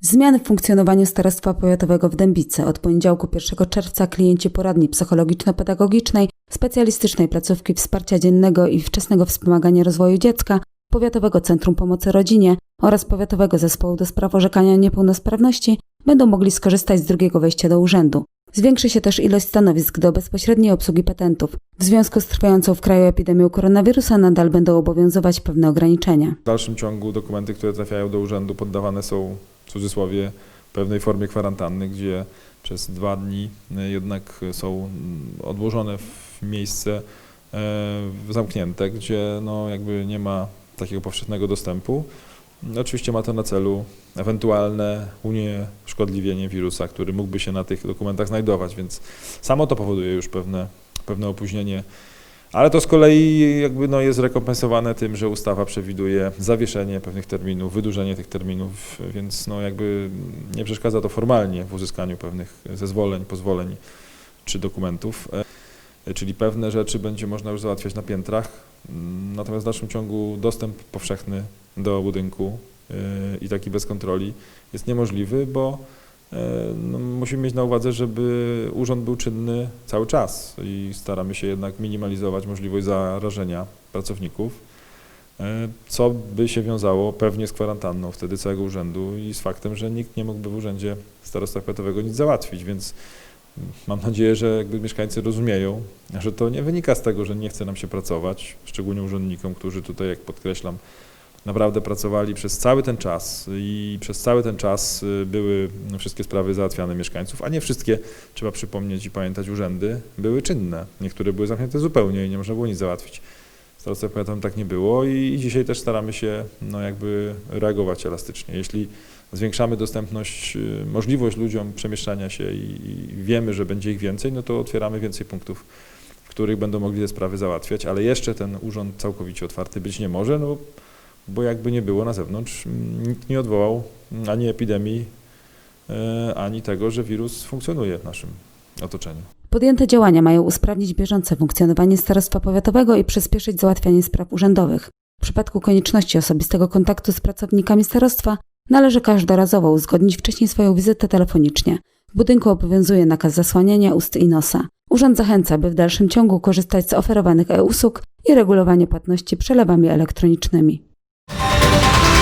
Zmiany w funkcjonowaniu Starostwa Powiatowego w Dębicy. Od poniedziałku 1 czerwca klienci poradni psychologiczno-pedagogicznej, specjalistycznej placówki wsparcia dziennego i wczesnego wspomagania rozwoju dziecka, Powiatowego Centrum Pomocy Rodzinie oraz Powiatowego Zespołu do Spraw Orzekania Niepełnosprawności będą mogli skorzystać z drugiego wejścia do urzędu. Zwiększy się też ilość stanowisk do bezpośredniej obsługi petentów. W związku z trwającą w kraju epidemią koronawirusa nadal będą obowiązywać pewne ograniczenia. W dalszym ciągu dokumenty, które trafiają do urzędu poddawane są w cudzysłowie pewnej formie kwarantanny, gdzie przez dwa dni e, jednak są odłożone w miejsce e, zamknięte, gdzie no jakby nie ma takiego powszechnego dostępu. Oczywiście ma to na celu ewentualne unieszkodliwienie wirusa, który mógłby się na tych dokumentach znajdować, więc samo to powoduje już pewne, pewne opóźnienie. Ale to z kolei jakby no jest rekompensowane tym, że ustawa przewiduje zawieszenie pewnych terminów, wydłużenie tych terminów, więc no jakby nie przeszkadza to formalnie w uzyskaniu pewnych zezwoleń, pozwoleń czy dokumentów. E, Czyli pewne rzeczy będzie można już załatwiać na piętrach, Mm, natomiast w dalszym ciągu dostęp powszechny do budynku e, i taki bez kontroli jest niemożliwy, bo no, musimy mieć na uwadze, żeby urząd był czynny cały czas i staramy się jednak minimalizować możliwość zarażenia pracowników, e, co by się wiązało pewnie z kwarantanną wtedy całego urzędu i z faktem, że nikt nie mógłby w urzędzie starostwa powiatowego nic załatwić, więc mam nadzieję, że jakby mieszkańcy rozumieją, że to nie wynika z tego, że nie chce nam się pracować, szczególnie urzędnikom, którzy tutaj, jak podkreślam, naprawdę pracowali przez cały ten czas i przez cały ten czas y, były wszystkie sprawy załatwiane mieszkańców, a nie wszystkie, trzeba przypomnieć i pamiętać, urzędy były czynne. Niektóre były zamknięte zupełnie i nie można było nic załatwić. W starostwie powiatowym tak nie było i, i dzisiaj też staramy się no, jakby reagować elastycznie. Jeśli zwiększamy dostępność, y, możliwość ludziom przemieszczania się i, i wiemy, że będzie ich więcej, no to otwieramy więcej punktów, w których będą mogli te sprawy załatwiać, ale jeszcze ten urząd całkowicie otwarty być nie może, no bo jakby nie było na zewnątrz, m, nikt nie odwołał m, ani epidemii, e, ani tego, że wirus funkcjonuje w naszym otoczeniu. Podjęte działania mają usprawnić bieżące funkcjonowanie Starostwa Powiatowego i przyspieszyć załatwianie spraw urzędowych. W przypadku konieczności osobistego kontaktu z pracownikami starostwa należy każdorazowo uzgodnić wcześniej swoją wizytę telefonicznie. W budynku obowiązuje nakaz zasłaniania ust i nosa. Urząd zachęca, by w dalszym ciągu korzystać z oferowanych e-usług i regulowanie płatności przelewami elektronicznymi. Thank you.